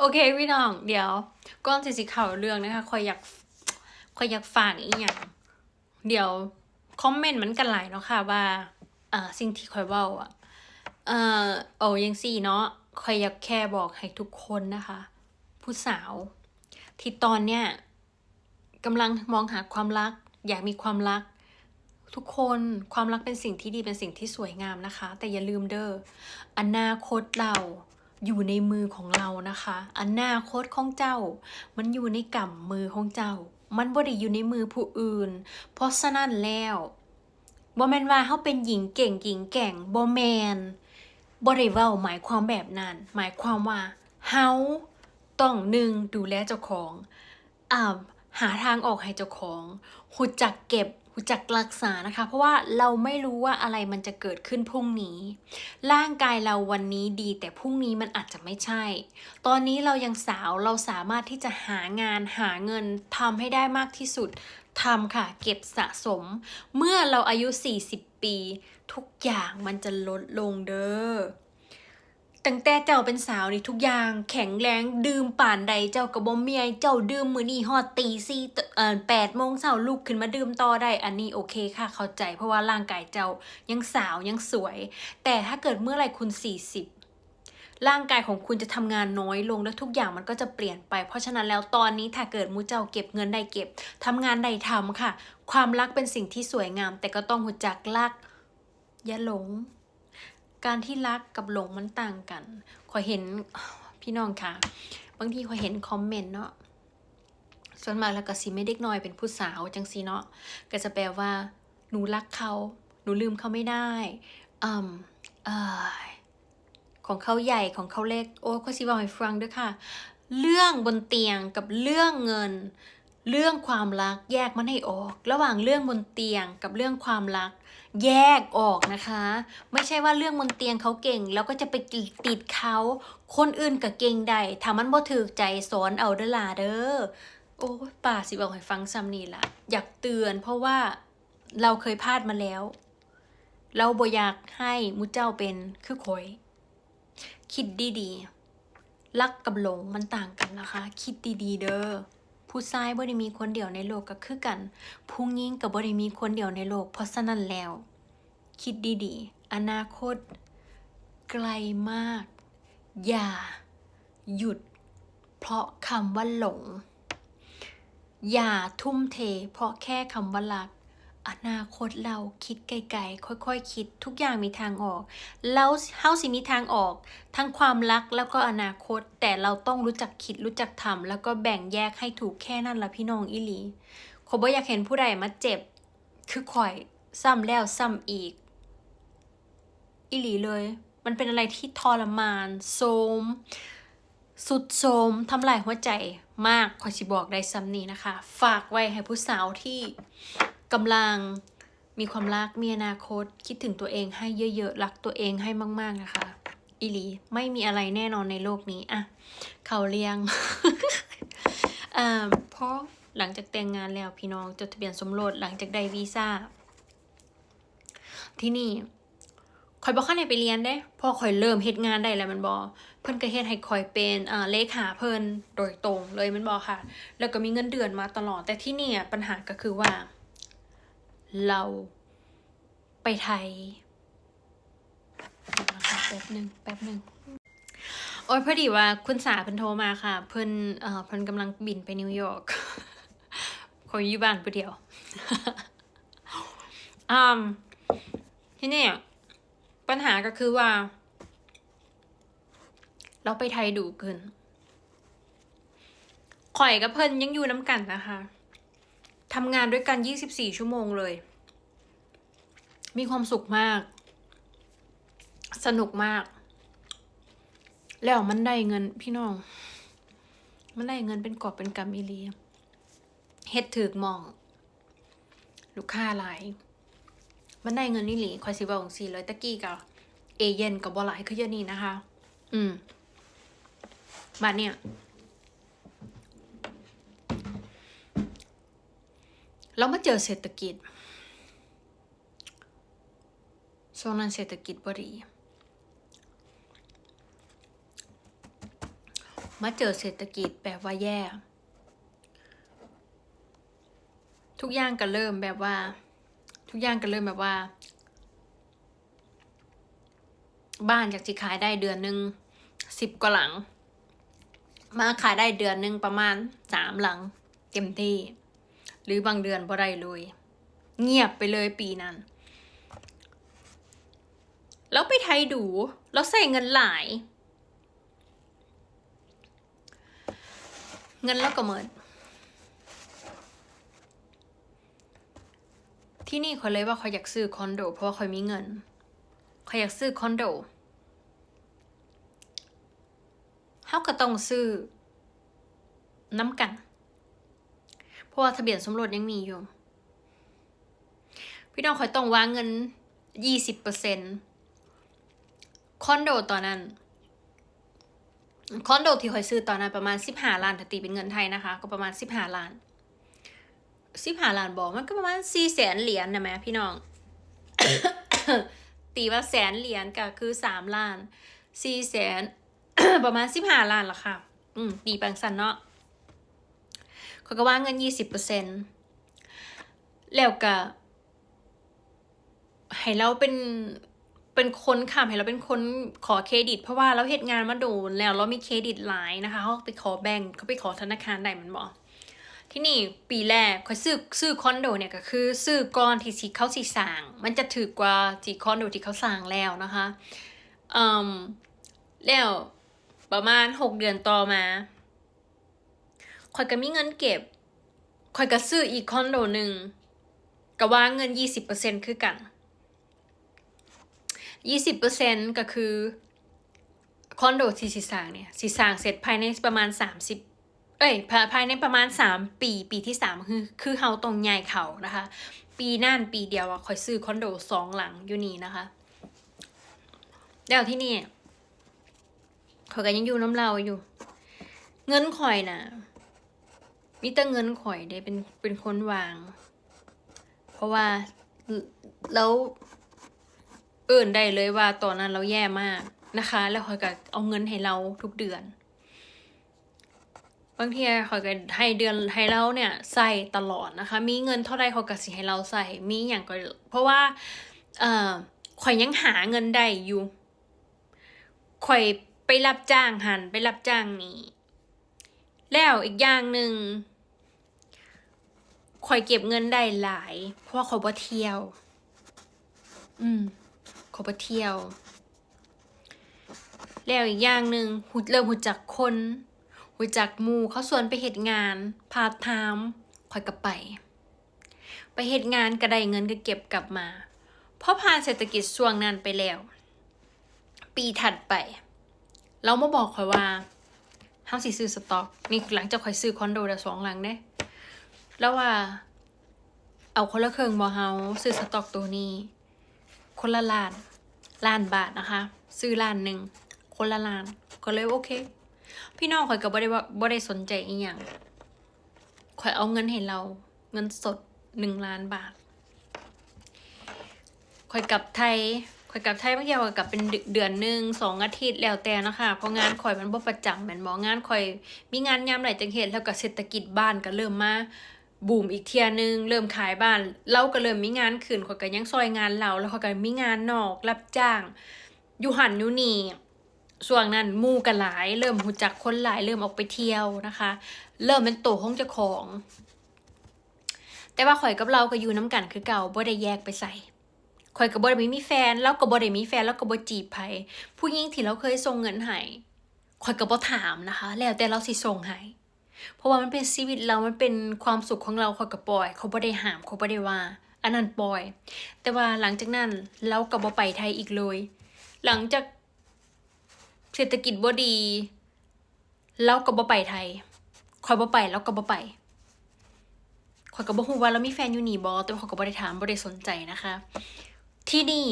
โอเคพี่น้อง เดี๋ยวก่อนสิสิข่าวเรื่องนะคะคอยอยากคอยอยากฝากอีกอย่าง เดี๋ยวคอมเมนต์มันกันหลายเนาะค่ะว่าอ่าสิ่งที่คอยเว้าอะเอ่อโอ้ยังสี่เนาะคอยอยากแค่บอกให้ทุกคนนะคะ ผู้สาว ที่ตอนเนี้ยกำลังมองหาความรัก อยากมีความรัก ทุกคนความรักเป็นสิ่งที่ดีเป็นสิ่งที่สวยงามนะคะ แต่อย่าลืมเด้ออนาคตเรา อยู่ในมือของเรานะคะ อนาคตของเจ้า มันอยู่ในกำมือของเจ้า มันบ่ได้อยู่ในมือผู้อื่น เพราะฉะนั้นแล้วบ่แมนว่าเฮาเป็นหญิงเก่งหญิงแก่งบ่แมนบ่ได้เว้าหมายความแบบนั้น หมายความว่าเฮาต้องหนึ่งดูแลเจ้าของอ่าหาทางออกให้เจ้าของหูจักเก็บ หูจักรักษานะคะ เพราะว่าเราไม่รู้ว่าอะไรมันจะเกิดขึ้นพรุ่งนี้ ร่างกายเราวันนี้ดีแต่พรุ่งนี้มันอาจจะไม่ใช่ ตอนนี้เรายังสาวเราสามารถที่จะหางานหาเงินทำให้ได้มากที่สุดทำค่ะ เก็บสะสม เมื่อเราอายุ 40 ปี ทุกอย่างมันจะลดลงเด้อ ตั้งแต่เจ้าเป็นสาวนี่ทุกอย่าง แข็งแรงดื่มป่านใดเจ้ากับบ่เมียเจ้าดื่มมือนี้ฮอดตีสี่เอ่อแปดโมงเช้าลุกขึ้นมาดื่มต่อได้อันนี้โอเคค่ะเข้าใจเพราะว่าร่างกายเจ้ายังสาวยังสวย แต่ถ้าเกิดเมื่อไหร่คุณ40ร่างกายของคุณจะทำงานน้อยลงและทุกอย่างมันก็จะเปลี่ยนไป เพราะฉะนั้นแล้วตอนนี้ถ้าเกิดมูเจ้าเก็บเงินได้เก็บทำงานได้ทำค่ะ ความรักเป็นสิ่งที่สวยงาม แต่ก็ต้องหูจักรักอย่าหลง การที่รักกับหลงมันต่างกัน ขอเห็นพี่น้องค่ะ บางทีขอเห็นคอมเมนต์เนาะ ส่วนมากแล้วก็สิไม่เด็กน้อยเป็นผู้สาวจังสีเนาะ ก็จะแปลว่า หนูรักเขา หนูลืมเขาไม่ได้อืมเอ่อของเขาใหญ่ของเขาเล็ก โอ้ข้อสิบอกให้ฟังด้วยค่ะ เรื่องบนเตียงกับเรื่องเงิน เรื่องความรักแยกมันให้ออก ระหว่างเรื่องบนเตียงกับเรื่องความรัก แยกออกนะคะ ไม่ใช่ว่าเรื่องบนเตียงเขาเก่ง แล้วก็จะไปติดเขาคนอื่นกับเก่งใดถ้ามันบ่ถือใจสอนเอาเด้อล่ะเด้อโอ้ป่าสิบอกให้ฟังซ้ำนี่ละอยากเตือนเพราะว่าเราเคยพลาดมาแล้ว เราบ่อยากให้มุเจ้าเป็นคือคอยคิดดีๆรักกับหลงมันต่างกันนะคะ คิดดีๆเด้อ ผู้ชายบ่ได้มีคนเดียวในโลกก็คือกันผู้หญิงกับบ่ได้มีคนเดียวในโลก เพราะฉะนั้นแล้ว คิดดีๆ อนาคต ไกลมาก อย่า หยุด เพราะคำว่าหลง อย่าทุ่มเท เพราะแค่คำว่ารัก อนาคตเราคิดไกลๆค่อยๆคคิดทุกอย่างมีทางออก แล้วเฮาสิมีทางออก ทั้งความรักแล้วก็อนาคต แต่เราต้องรู้จักคิดรู้จักทำแล้วก็แบ่งแยกให้ถูกแค่นั้นละพี่น้องอีหลีขอบ่อยากเห็นผู้ใดมาเจ็บ คือข่อยซ้ำแล้วซ้ำอีกอีหลีเลย มันเป็นอะไรที่ทรมานโทรมสุดโทรมทำลายหัวใจมากขอชิบอกได้ซ้ำนี้นะคะ ฝากไว้ให้ผู้สาวที่ กำลังมีความรักมีอนาคต คิดถึงตัวเองให้เยอะๆ รักตัวเองให้มาก ๆนะคะ อีลีไม่มีอะไรแน่นอนในโลกนี้อะเขาเรียงอ่าเพราะหลังจากแต่งงานแล้วพี่น้องจดทะเบียนสมรสหลังจากได้วีซ่า ที่นี่คอยบอกข้าไหนไปเรียนเด้พอคอยเริ่มเฮ็ดงานได้แล้วมันบอเพิ่นก็เฮ็ดให้คอยเป็นอ่าเลขาเพิ่นโดยตรงเลยมันบอค่ะ แล้วก็มีเงินเดือนมาตลอดแต่ที่นี่อะปัญหาก็คือว่า เราไปไทยนะคะแป๊บหนึ่งแป๊บหนึ่งโอ้ยพอดีว่าคุณสาเพิ่นโทรมาค่ะ เพิ่นเอ่อเพิ่นกำลังบินไปนิวยอร์กคอยอยู่บ้านผู้เดียวอืมทีนี่ปัญหาก็คือว่า เราไปไทยดูเกินข่อยกับเพิ่นยังอยู่น้ำกันนะคะ ทำงานด้วยกัน 24 ชั่วโมงเลย มีความสุขมาก สนุกมาก แล้วมันได้เงินพี่น้อง มันได้เงินเป็นกอบเป็นกำอีหลียเฮ็ดถือกมอง ลูกค้าหลาย มันได้เงินนี่หลีคอยสิบอกสี่ร้อยตะกี้กับเอเย่นกับบอหลายคือเยอะนี่นะคะ อืมบาเนี่ย เรามาเจอเศรษฐกิจช่วงนั้นเศรษฐกิจบดีมาเจอเศรษฐกิจแบบว่าแย่ ทุกอย่างก็เริ่มแบบว่า ทุกอย่างก็เริ่มแบบว่า บ้านจากที่ขายได้เดือนหนึ่งสิบกว่าหลัง มาขายได้เดือนหนึ่งประมาณสามหลัง เต็มที่ หรือบางเดือนบ่ได้เลย เงียบไปเลยปีนั้น แล้วไปไทยดู แล้วใส่เงินหลาย เงินแล้วก็เหมินที่นี่เขาเลยว่าเขาอยากซื้อคอนโด เพราะว่าเขามีเงินเขาอยากซื้อคอนโดเขาก็ต้องซื้อน้ำกัน ราะว่าทะเบียนสมรสยังมีอยู่ พี่น้องคอยต้องวางเงินยี่สิบเปอร์เซ็นคอนโดตอนนั้น คอนโดที่คอยซื้อตอนนั้นประมาณสิบห้าล้านถ้าตีเป็นเงินไทยนะคะ ก็ประมาณสิบห้าล้านสิบห้าล้านบอกมันก็ประมาณสี่แสนเหรียญนะแม่พี่น้อง ตีว่าแสนเหรียญก็คือสามล้านสี่แสนประมาณสิบห้าล้านละค่ะ อืมตีแปลงสันเนาะ เขาก็ว่าเงินยี่สิบเปอร์เซ็นแล้วก็ให้เราเป็นเป็นคนค่ะให้เราเป็นคนขอเครดิต เพราะว่าเราเหตุงานมาโดนแล้วเรามีเครดิตหลายนะคะเขาไปขอแบงก์เขาไปขอธนาคารได้มันบอกที่นี่ปีแรกเขาซื้อซื้อคอนโดเนี่ยก็คือซื้อก่อนที่สีเขาสีสาง มันจะถือกว่าที่คอนโดที่เขาสร้างแล้วนะคะอืมแล้วประมาณหกเดือนต่อมา คอยก็มีเงินเก็บคอยก็ซื้ออีกคอนโดหนึ่งก็ว่าเงินยี่สิบเปอร์เซ็นคือกันยี่สิบเปอร์เซ็นก็คือคอนโดที่สีสางเนี่ยสีสางเสร็จภายในประมาณสามสิบเอ้ยภายในประมาณสามปี ปีที่สามคือคือเฮาตรงใหญ่เขานะคะ ปีนั่นปีเดียวอะคอยซื้อคอนโดสองหลังอยู่นี่นะคะแล้วที่นี่เขาก็ยังอยู่น้ำเราอยู่ เงินข่อยน่ะ มีแต่เงินข่อยได้เป็นเป็นคนวาง เพราะว่าแล้วเอิ่นได้เลยว่าตอนนั้นเราแย่มากนะคะ แล้วคอยก็เอาเงินให้เราทุกเดือน บางทีคอยก็ให้เดือนให้เราเนี่ยใส่ตลอดนะคะ มีเงินเท่าไรเขาก็สิให้เราใส่ มีอย่างก็เพราะว่า เอ่อข่อยยังหาเงินได้อยู่ข่อยไปรับจ้างหันไปรับจ้างนี่ แล้วอีกอย่างหนึ่งข่อยเก็บเงินได้หลาย เพราะว่าข่อยบ่เที่ยว อืมเขาไปเที่ยว แล้วอีกอย่างหนึ่งหูเริ่มหูจักคนหูจักหมูเขาส่วนไปเหตุงานพาร์ทไทม์คอยกลับไป ไปเหตุงานก็ได้เงินก็เก็บกลับมา เพราะผ่านเศรษฐกิจช่วงนั้นไปแล้ว ปีถัดไป เรามาบอกคอยว่า เฮาสิซื้อสต็อกนี่หลังจากคอยซื้อคอนโดได้สองหลังเด้แล้วว่า เอาคนละเครื่องบอเฮาซื้อสต็อกตัวนี้ คนละล้านล้านบาทนะคะ ซื้อล้านหนึ่งคนละล้านก็เลยโอเค พี่น้องข่อยก็บ่ได้ว่าบ่ได้สนใจอีหยังข่อยเอาเงินให้เรา เงินสดหนึ่งล้านบาทข่อยกลับไทย ข่อยกลับไทยบางทีข่อยกลับเป็นเดือนหนึ่งสองอาทิตย์แล้วแต่นะคะเพราะงานข่อยมันบ่ประจำแม่นบ่งานข่อย มีงานยามไหนจังเฮ็ดแล้วก็เศรษฐกิจบ้านก็เริ่มมาบูมอีกเทียนึง เริ่มขายบ้านเราก็เริ่มมีงานขึ้นข่อยก็ยังซอยงานเราแล้วข่อยก็มีงานนอกรับจ้าง อยู่หันอยู่นี่ช่วงนั้นมู่กันหลาย เริ่มหูจักคนหลายเริ่มออกไปเที่ยวนะคะ เริ่มเป็นโตห้องเจ้าของ แต่ว่าข่อยกับเราก็อยู่น้ำกันคือเก่าบ่ได้แยกไปใส่ ข่อยก็บ่ได้มีแฟนเราก็บ่ได้มีแฟนแล้วก็บ่จีบไผผู้หญิงที่เราเคยส่งเงินให้ข่อยก็บ่ถามนะคะ แล้วแต่เราสิส่งให้เพราะว่ามันเป็นชีวิตเรา มันเป็นความสุขของเราเขาก็ปล่อย เขาบ่ได้ห้ามเขาบ่ได้ว่า อันนั้นปล่อย แต่ว่าหลังจากนั้นเราก็บ่ไปไทยอีกเลย หลังจากเศรษฐกิจบ่ดีเราก็บ่ไปไทยคอยบ่ไปเราก็บ่ไปคอยก็บ่ฮู้ว่าเรามีแฟนอยู่นี่บ่แต่ว่าเขาก็บ่ได้ถามบ่ได้สนใจนะคะ ที่นี่